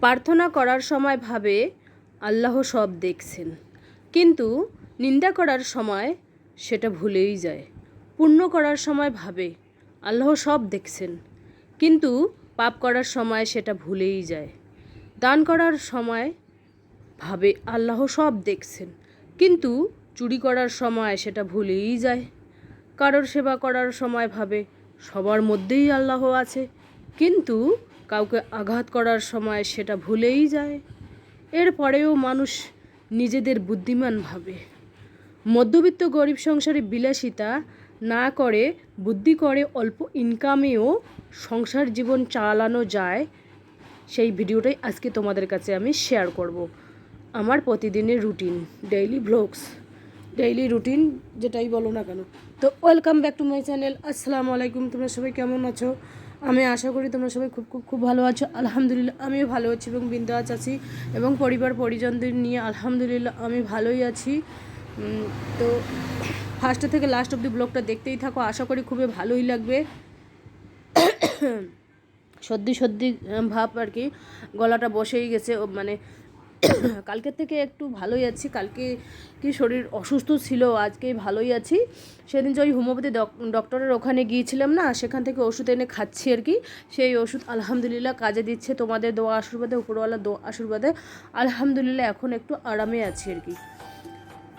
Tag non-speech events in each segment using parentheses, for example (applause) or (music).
প্রার্থনা করার সময় ভাবে, আল্লাহ সব দেখছেন। কিন্তু নিন্দা করার সময় সেটা ভুলেই যায়। পুণ্য করার সময় ভাবে, আল্লাহ সব দেখছেন। কিন্তু পাপ করার সময় সেটা ভুলেই যায়। দান করার সময় ভাবে, আল্লাহ সব দেখছেন। কিন্তু চুরি করার সময় সেটা ভুলেই যায়। কারোর সেবা করার সময় ভাবে, সবার মধ্যেই আল্লাহ আছে। কিন্তু কাউকে আঘাত করার সময় সেটা ভুলেই যায়। এরপরেও মানুষ নিজেদের বুদ্ধিমান ভাবে। মধ্যবিত্ত গরিব সংসারে বিলাসিতা না করে, বুদ্ধি করে অল্প ইনকামেও সংসার জীবন চালানো যায়, সেই ভিডিওটাই আজকে তোমাদের কাছে আমি শেয়ার করব। আমার প্রতিদিনের routine daily blogs daily routine যেটাই বলো না কেন। তো welcome back to my channel আসসালামু আলাইকুম, তোমরা সবাই কেমন আছো? আমি আশা করি তোমরা সবাই খুব খুব খুব ভালো আছো। আলহামদুলিল্লাহ, আমিও ভালো আছি এবং বিন্দাস আছি এবং পরিবার পরিজনদের নিয়ে আলহামদুলিল্লাহ আমি ভালোই আছি। তো ফার্স্ট থেকে লাস্ট অব্দি ব্লগটা দেখতেই থাকো, আশা করি খুবই ভালোই লাগবে। সর্দি সর্দি ভাব আর কি, গলাটা বসেই গেছে মানে (coughs) কালকের থেকে একটু ভালোই আছি। কালকে কি শরীর অসুস্থ ছিল আজকে ভালোই আছি। সেদিন যে ওই হোমিওপ্যাথি ডক্টরের ওখানে গিয়েছিলাম না, সেখান থেকে ওষুধ এনে খাচ্ছি আর কি। সেই ওষুধ আলহামদুলিল্লাহ কাজে দিচ্ছে তোমাদের দোয়া আশীর্বাদে উপরওয়ালা দোয়া আশীর্বাদে। আলহামদুলিল্লাহ এখন একটু আরামে আছি আর কি।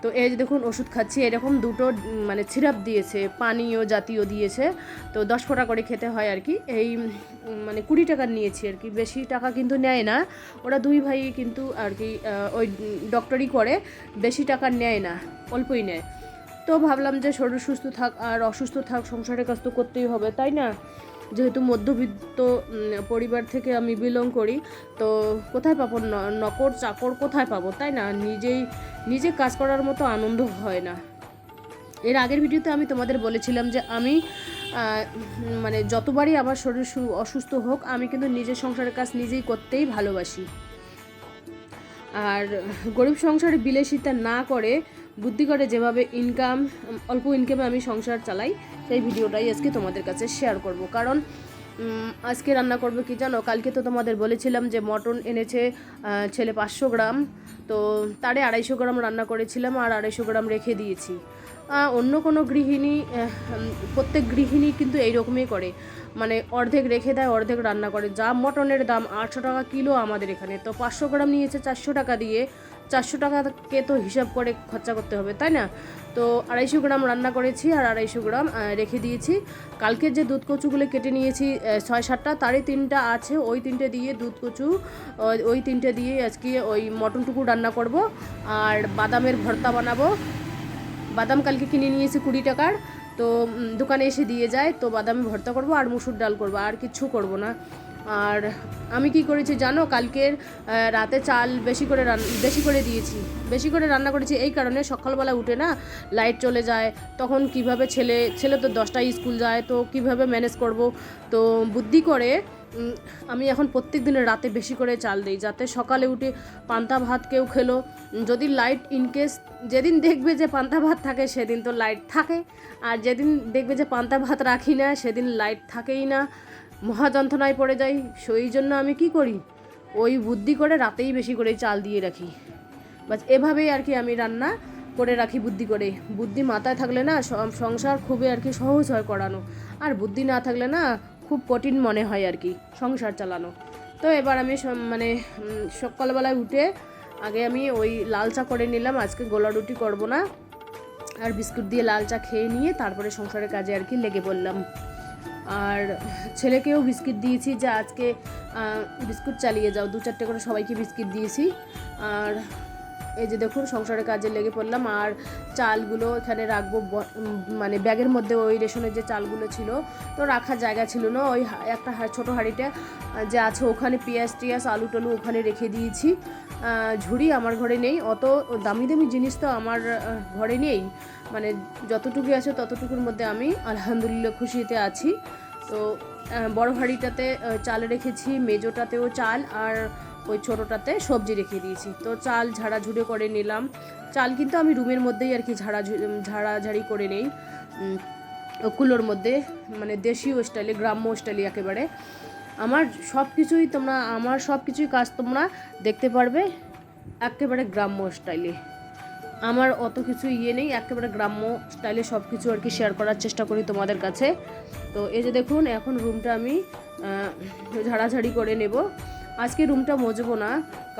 তো এই যে দেখুন, ওষুধ খাচ্ছি। এরকম দুটো মানে সিরাপ দিয়েছে, পানীয় জাতীয় দিয়েছে। তো দশ ফোঁটা করে খেতে হয় আর কি। এই মানে কুড়ি টাকার নিয়েছি আর কি। বেশি টাকা কিন্তু নেয় না। ওরা দুই ভাই কিন্তু আর কি ওই ডক্টরই করে। বেশি টাকা নেয় না, অল্পই নেয়। তো ভাবলাম যে শরীর সুস্থ থাক আর অসুস্থ থাক, সংসারের কাজ তো করতেই হবে, তাই না? যেহেতু মধ্যবিত্ত পরিবার থেকে আমি বিলং করি, তো কোথায় পাবো? নকর চাকর কোথায় পাবো? তাই না? নিজেই, নিজে কাজ করার মতো আনন্দ হয় না। এর আগের ভিডিওতে আমি তোমাদের বলেছিলাম যে আমি মানে যতবারই আমার শরীর অসুস্থ হোক, আমি কিন্তু নিজের সংসারের কাজ নিজেই করতেই ভালোবাসি। আর গরিব সংসারে বিলাসিতা না করে বুদ্ধি করে যেভাবে ইনকাম অল্প ইনকামে আমি সংসার চালাই, সেই ভিডিওটাই আজকে তোমাদের কাছে শেয়ার করব। কারণ আজকে রান্না করব কি জানো? কালকে তো তোমাদের বলেছিলাম যে মটন এনেছে ছেলে পাঁচশো গ্রাম। তো তারে আড়াইশো গ্রাম রান্না করেছিলাম আর আড়াইশো গ্রাম রেখে দিয়েছি। অন্য কোনো গৃহিণী প্রত্যেক গৃহিণী কিন্তু এইরকমই করে। মানে অর্ধেক রেখে দেয়, অর্ধেক রান্না করে। যা মটনের দাম আটশো টাকা কিলো আমাদের এখানে। তো পাঁচশো গ্রাম নিয়েছে চারশো টাকা দিয়ে। চারশো টাকাকে তো হিসাব করে খরচা করতে হবে, তাই না? তো আড়াইশো গ্রাম রান্না করেছি আর আড়াইশো গ্রাম রেখে দিয়েছি। কালকের যে দুধ কচুগুলো কেটে নিয়েছি ছয় সাতটা, তারই তিনটা আছে। ওই তিনটে দিয়ে দুধ কচু ওই- তিনটে দিয়ে আজকে ওই মটনটুকু রান্না করব। আর বাদামের ভর্তা বানাবো। বাদাম কালকে কিনে নিয়েছি কুড়ি টাকার। তো দোকানে এসে দিয়ে যায়। তো বাদামে ভর্তা করব আর মুসুর ডাল করব। আর কিচ্ছু করব না। আর আমি কি করেছি জানো? কালকের রাতে চাল বেশি করে রান, বেশি করে দিয়েছি। বেশি করে রান্না করেছি এই কারণে সকালবেলা উঠে না লাইট চলে যায়, তখন কীভাবে ছেলে ছেলে তো দশটায় স্কুল যায়, তো কীভাবে ম্যানেজ করব? তো বুদ্ধি করে আমি এখন প্রত্যেক দিনের রাতে বেশি করে চাল দিই, যাতে সকালে উঠে পান্তা ভাত কেউ খেলো। যদি লাইট ইনকেস যেদিন দেখবে যে পান্তা ভাত থাকে, সেদিন তো লাইট থাকে। আর যেদিন দেখবে যে পান্তা ভাত রাখি না, সেদিন লাইট থাকেই না। মহা যন্ত্রণায় পড়ে যাই, সেই জন্য আমি কি করি? ওই বুদ্ধি করে রাতেই বেশি করে চাল দিয়ে রাখি। বাস, এভাবেই আর কি আমি রান্না করে রাখি বুদ্ধি করে। বুদ্ধি মাথায় থাকলে না সংসার খুবই আর কি সহজ হয় করানো। আর বুদ্ধি না থাকলে না খুব কঠিন মনে হয় আর কি সংসার চালানো। তো এবার আমি মানে সকালবেলায় উঠে আগে আমি ওই লাল চা করে নিলাম, আজকে গোলা রুটি করব না। আর বিস্কুট দিয়ে লাল চা খেয়ে নিয়ে তারপরে সংসারের কাজে আর কি লেগে পড়লাম। আর ছেলেকেও বিস্কিট দিয়েছি যে আজকে বিস্কুট চালিয়ে যাও। দু চারটে করে সবাইকে বিস্কিট দিয়েছি। আর এই যে দেখুন, সংসারের কাজে লেগে পড়লাম। আর চালগুলো এখানে রাখব মানে ব্যাগের মধ্যে ওই রেশনের যে চালগুলো ছিল, তো রাখার জায়গা ছিল না। ওই একটা ছোটো হাঁড়িটা যে আছে ওখানে পেঁয়াজ টিয়াজ, আলু টালু ওখানে রেখে দিয়েছি। ঝুড়ি আমার ঘরে নেই। অত দামি দামি জিনিস তো আমার ঘরে নেই। মানে যতটুকু আছে ততটুকুর মধ্যে আমি আলহামদুলিল্লাহ খুশিতে আছি। তো বড় হাঁড়িটাতে চাল রেখেছি, মেজোটাতেও চাল আর ওই ছোটোটাতে সবজি রেখে দিয়েছি। তো চাল ঝাড়াঝুড়ে করে নিলাম। চাল কিন্তু আমি রুমের মধ্যেই আর কি ঝাড়া ঝাড়াঝাড়ি করে নেই। কুলোর মধ্যে মানে দেশীয় স্টাইলে, গ্রাম্য স্টাইলে একেবারে। আমার সব কিছুই তোমরা, আমার সব কিছুই কাজ তোমরা দেখতে পারবে। একেবারে গ্রাম্য স্টাইলে। আমার অত কিছু ইয়ে নেই, একেবারে গ্রাম্য স্টাইলে সব কিছু আর কি শেয়ার করার চেষ্টা করি তোমাদের কাছে। তো এই যে দেখুন, এখন রুমটা আমি ঝাড়াঝাড়ি করে নেব। আজকে রুমটা মজবো না,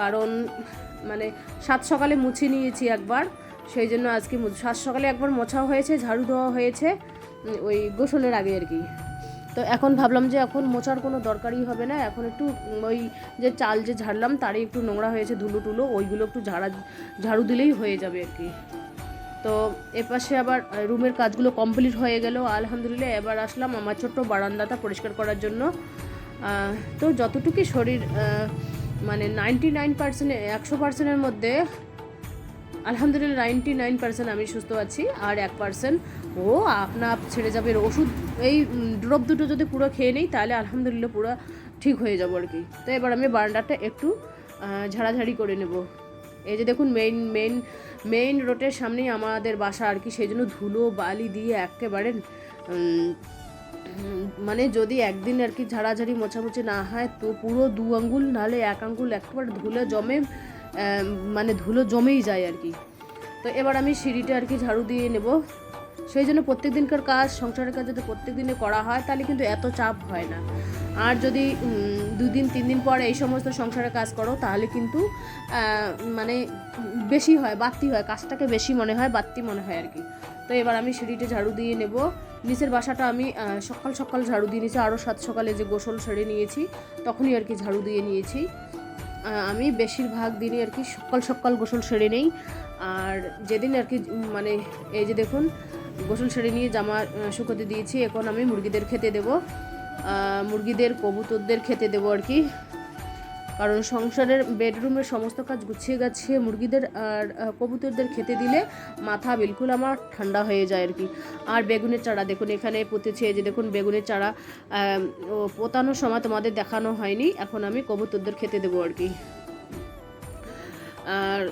কারণ মানে সাত সকালে মুছে নিয়েছি একবার, সেই জন্য আজকে সাত সকালে একবার মোছা হয়েছে, ঝাড়ু দেওয়া হয়েছে ওই গোসলের আগে আর কি। তো এখন ভাবলাম যে এখন মোছার কোনো দরকারই হবে না। এখন একটু ওই যে চাল যে ঝাড়লাম, তারই একটু নোংরা হয়েছে ধুলো টুলো, ওইগুলো একটু ঝাড়া, ঝাড়ু দিলেই হয়ে যাবে আর কি। তো এপাশে আবার রুমের কাজগুলো কমপ্লিট হয়ে গেল, আলহামদুলিল্লাহ। এবার আসলাম আমার ছোট্ট বারান্দাটা পরিষ্কার করার জন্য। তো যতটুকু শরীর মানে নাইনটি নাইন পার্সেন্ট একশো পার্সেন্টের মধ্যে আলহামদুলিল্লাহ নাইনটি নাইন পার্সেন্ট আমি সুস্থ আছি, আর এক পার্সেন্ট ও আপনা আপ ছেড়ে যাবে। এর ওষুধ, এই ড্রপ দুটো যদি পুরো খেয়ে নিই, তাহলে আলহামদুলিল্লাহ পুরো ঠিক হয়ে যাব আর কি। তো এবার আমি বারান্দাটা একটু ঝাড়াঝাড়ি করে নেব। এই যে দেখুন মেইন মেইন মেইন রোডের সামনেই আমাদের বাসা আর কি, সেই জন্য ধুলো, বালি দিয়ে একেবারে মানে যদি একদিন আর কি ঝাড়াঝাড়ি, মোছামুছি না হয়, তো পুরো দু আঙ্গুল, নাহলে এক আঙ্গুল একেবারে ধুলে জমে মানে ধুলো জমেই যায় আর কি। তো এবার আমি সিঁড়িটা আর কি ঝাড়ু দিয়ে নেব। সেই জন্য প্রত্যেক দিনকার কাজ, সংসারের কাজ যদি প্রত্যেক দিনে করা হয়, তাহলে কিন্তু এত চাপ হয় না। আর যদি দুদিন তিন দিন পরে এই সমস্ত সংসারের কাজ করো, তাহলে কিন্তু মানে বেশি হয়, বাড়তি হয়, কাজটাকে বেশি মনে হয়, বাড়তি মনে হয় আর কি। তো এবার আমি সিঁড়িটা ঝাড়ু দিয়ে নেব। নিচের বাসাটা আমি সকাল সকাল ঝাড়ু দিয়ে নিয়েছি। আরও সাত সকালে যে গোসল সেরে নিয়েছি, তখনই আর কি ঝাড়ু দিয়ে নিয়েছি। আমি বেশিরভাগ দিনই আর কি সকাল সকাল গোসল সেরে নেই। আর যেদিন আর কি মানে এই যে দেখুন, গোসল সেরে নিয়ে জামা শুকোতে দিয়েছি, এখন আমি মুরগিদের খেতে দেবো। মুরগিদের, কবুতরদের খেতে দেবো আর কি। কারণ সংসারের বেডরুমের সমস্ত কাজ গুছিয়ে গাছিয়ে মুরগিদের আর কবুতরদের খেতে দিলে মাথা বিলকুল আমার ঠান্ডা হয়ে যায় আর কি। আর বেগুনের চারা, দেখুন এখানে পুঁতেছে যে দেখুন বেগুনের চারা পোতানোর সময় তোমাদের দেখানো হয়নি, এখন আমি কবুতরদের খেতে দেবো আর কি। আর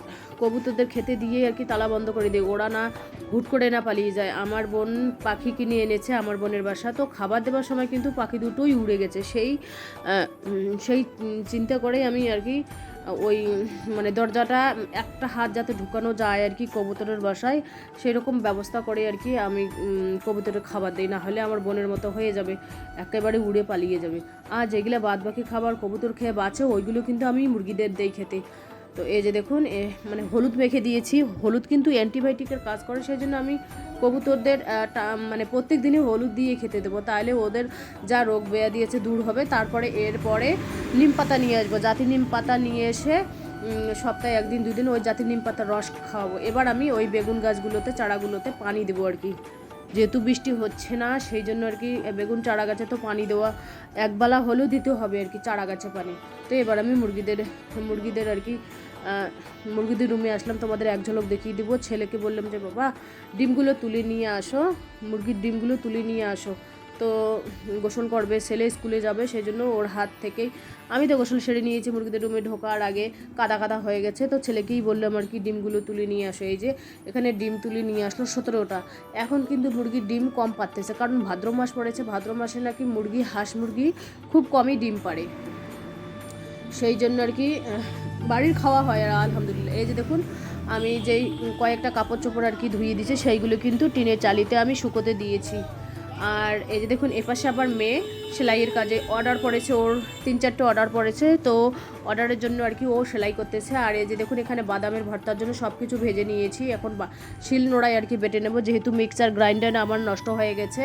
কবুতরদের খেতে দিয়ে আর কি তালা বন্ধ করে দিই ওরা না হুট করে না পালিয়ে যায়। আমার বোন পাখি কিনে এনেছে, আমার বোনের বাসা। তো খাবার দেওয়ার সময় কিন্তু পাখি দুটোই উড়ে গেছে। সেই সেই চিন্তা করেই আমি আর কি ওই মানে দরজাটা একটা হাত যাতে ঢুকানো যায় আর কি কবুতরের বাসায়, সেরকম ব্যবস্থা করে আর কি আমি কবুতরের খাবার দিই। না হলে আমার বোনের মতো হয়ে যাবে, একেবারে উড়ে পালিয়ে যাবে। আর যেগুলো বাদ বাকি খাবার কবুতর খেয়ে বাঁচে, ওইগুলো কিন্তু আমি মুরগিদের দেই খেতে। তো এই যে দেখুন, এ মানে হলুদ মেখে দিয়েছি। হলুদ কিন্তু অ্যান্টিবায়োটিকের কাজ করে, সেই জন্য আমি কবুতরদের মানে প্রত্যেক দিনই হলুদ দিয়ে খেতে দেবো। তাহলে ওদের যা রোগ বেয়া দিয়েছে দূর হবে। তারপরে এরপরে নিম পাতা নিয়ে আসব। জাতি নিম পাতা নিয়ে এসে সপ্তাহে একদিন দুই দিন ওই জাতি নিম পাতার রস খাওয়াবো। এবার আমি ওই বেগুন গাছগুলোতে, চারাগুলোতে পানি দেবো আর কি। যেহেতু বৃষ্টি হচ্ছে না, সেই জন্য আর কি বেগুন চারা গাছে তো পানি দেওয়া, একবেলা হলেও দিতে হবে আর কি চারা গাছে পানি। তো এবার আমি মুরগিদের মুরগিদের আর কি মুরগিদের রুমে আসলাম, তোমাদের এক ঝলক দেখিয়ে দিব। ছেলেকে বললাম যে, বাবা, ডিমগুলো তুলে নিয়ে আসো, মুরগির ডিমগুলো তুলে নিয়ে আসো। তো গোসল করবে, ছেলে স্কুলে যাবে সেই জন্য ওর হাত থেকেই। আমি তো গোসল সেরে নিয়েছি, মুরগিদের রুমে ঢোকার আগে কাদা কাদা হয়ে গেছে। তো ছেলেকেই বললাম আর কি, ডিমগুলো তুলে নিয়ে আসো। এই যে, এখানে ডিম তুলে নিয়ে আসলো সতেরোটা। এখন কিন্তু মুরগির ডিম কম পারতেছে, কারণ ভাদ্র মাস পড়েছে। ভাদ্র মাসে নাকি মুরগি, হাঁস মুরগি খুব কমই ডিম পারে। সেই জন্য আর কি বাড়ির খাওয়া হয় আর আলহামদুলিল্লাহ। এই যে দেখুন, আমি যেই কয়েকটা কাপড় চোপড় আর কি ধুয়ে দিয়েছি, সেইগুলো কিন্তু টিনের চালিতে আমি শুকোতে দিয়েছি। আর এই যে দেখুন, এপাশে আবার মেয়ে সেলাইয়ের কাজে অর্ডার পড়েছে ওর তিন চারটে অর্ডার পড়েছে তো অর্ডারের জন্য আর কি ও সেলাই করতেছে। আর এই যে দেখুন, এখানে বাদামের ভর্তার জন্য সব কিছু ভেজে নিয়েছি। এখন শিল নোড়াই আর কি বেটে নেব, যেহেতু মিক্সার গ্রাইন্ডার আমার নষ্ট হয়ে গেছে।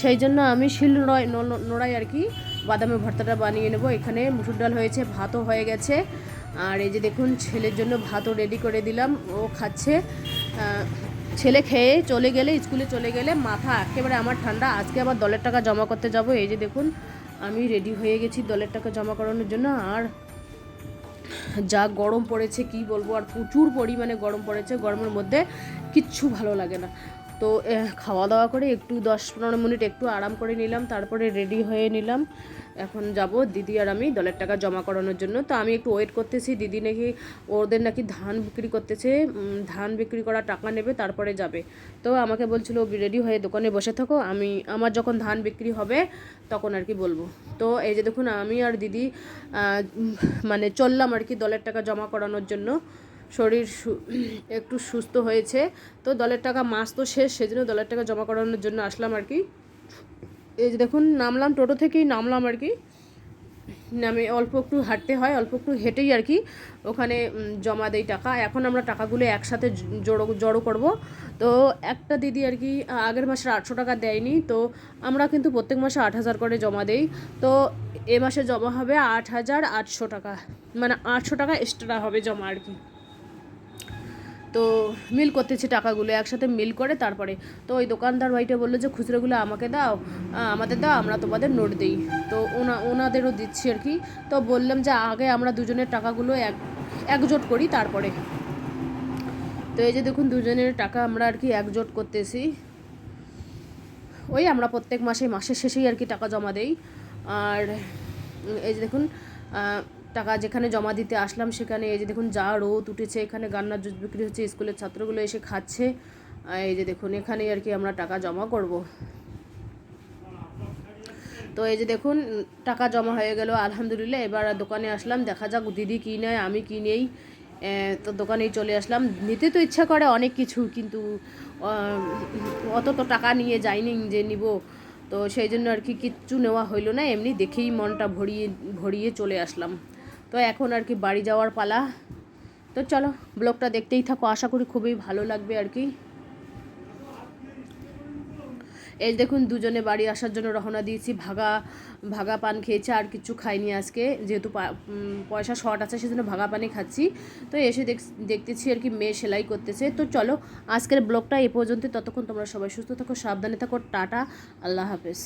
সেই জন্য আমি শিল নোড়াই নোড়াই আর কি বাদামের ভর্তাটা বানিয়ে নেব। এখানে মুসুর ডাল হয়েছে, ভাতও হয়ে গেছে। আর এই যে দেখুন, ছেলের জন্য ভাতও রেডি করে দিলাম। ও খাচ্ছে। ছেলে খেয়ে চলে গেলে, স্কুলে চলে গেলে মাথা একেবারে আমার ঠান্ডা। আজকে আবার দলের টাকা জমা করতে যাব। এই যে দেখুন, আমি রেডি হয়ে গেছি দলের টাকা জমা করানোর জন্য। আর যা গরম পড়েছে, কি বলব, আর প্রচুর পরিমাণে গরম পড়েছে। গরমের মধ্যে কিচ্ছু ভালো লাগে না। তো খাওয়া দাওয়া করে একটু দশ পনেরো মিনিট একটু আরাম করে নিলাম, তারপরে রেডি হয়ে নিলাম। এখন যাব দিদি আর আমি দলের টাকা জমা করানোর জন্য। তো আমি একটু ওয়েট করতেছি, দিদি নাকি, ওদের নাকি ধান বিক্রি করতেছে ধান বিক্রি করা টাকা নেবে, তারপরে যাবে। তো আমাকে বলছিল রেডি হয়ে দোকানে বসে থাকো, আমি, আমার যখন ধান বিক্রি হবে, তখন আর কি বলব। তো এই যে দেখুন, আমি আর দিদি মানে চললাম আর কি দলের টাকা জমা করানোর জন্য। শরীর (clears throat) একটু সুস্থ হয়েছে। তো দলের টাকা মাস তো শেষ, সেজন্য দলের টাকা জমা করানোর জন্য আসলাম আর কি। এই যে দেখুন, নামলাম টোটো থেকেই নামলাম আর কি। নামে অল্প একটু হাঁটতে হয়, অল্প একটু হেঁটেই আর কি। ওখানে জমা দেই টাকা। এখন আমরা টাকাগুলো একসাথে জড়ো জড়ো করব। তো একটা দিদি আর কি আগের মাসে আটশো টাকা দেয়নি। তো আমরা কিন্তু প্রত্যেক মাসে আট হাজার করে জমা দেই। তো এ মাসে জমা হবে আট হাজার আটশো টাকা। মানে আটশো টাকা এক্সট্রা হবে জমা আর কি। তো মিল করতেছি টাকাগুলো, একসাথে মিল করে তারপরে। তো ওই দোকানদার ভাইটা বলল যে, খুচরোগুলো আমাকে দাও আমাদের দাও, আমরা তোমাদের নোট দিই। তো ওনা, ওনাদেরও দিচ্ছি আর কি। তো বললাম যে, আগে আমরা দুজনের টাকাগুলো এক, একজোট করি তারপরে। তো এই যে দেখুন, দুজনের টাকা আমরা আর কি একজোট করতেছি। ওই আমরা প্রত্যেক মাসে, মাসের শেষেই আর কি টাকা জমা দেই। আর এই যে দেখুন টাকা যেখানে জমা দিতে আসলাম সেখানে এই যে দেখুন যা রোদ উঠেছে, এখানে গান্নার জুস বিক্রি হচ্ছে, স্কুলের ছাত্রগুলো এসে খাচ্ছে। এই যে দেখুন, এখানেই আর কি আমরা টাকা জমা করব। তো এই যে দেখুন, টাকা জমা হয়ে গেল, আলহামদুলিল্লাহ। এবার দোকানে আসলাম, দেখা যাক দিদি কী নেয়, আমি কী নেই। তো দোকানেই চলে আসলাম। নিতে তো ইচ্ছা করে অনেক কিছু, কিন্তু অত তো টাকা নিয়ে যাইনি যে নিব। তো সেই জন্য আর কি কিচ্ছু নেওয়া হইল না, এমনি দেখেই মনটা ভরিয়ে ভরিয়ে চলে আসলাম। তো এখন আর কি বাড়ি যাওয়ার পালা। তো চলো, ব্লগটা দেখতেই থাকো, আশা করি খুবই ভালো লাগবে আর কি। এই দেখুন, দুজনে বাড়ি আসার জন্য রওনা দিয়েছি। ভাগা ভাগা পান খেয়েছে, আর কিছু খাইনি আজকে। যেহেতু পয়সা শর্ট আছে, সেজন্য ভাগা পানি খাচ্ছি। তো এসে দেখ, দেখতেছি আর কি মেয়ে সেলাই করতেছে। তো চলো, আজকের ব্লগটা এ পর্যন্ত ততক্ষণ তোমরা সবাই সুস্থ থাকো, সাবধানে থাকো। টাটা, আল্লাহ হাফেজ।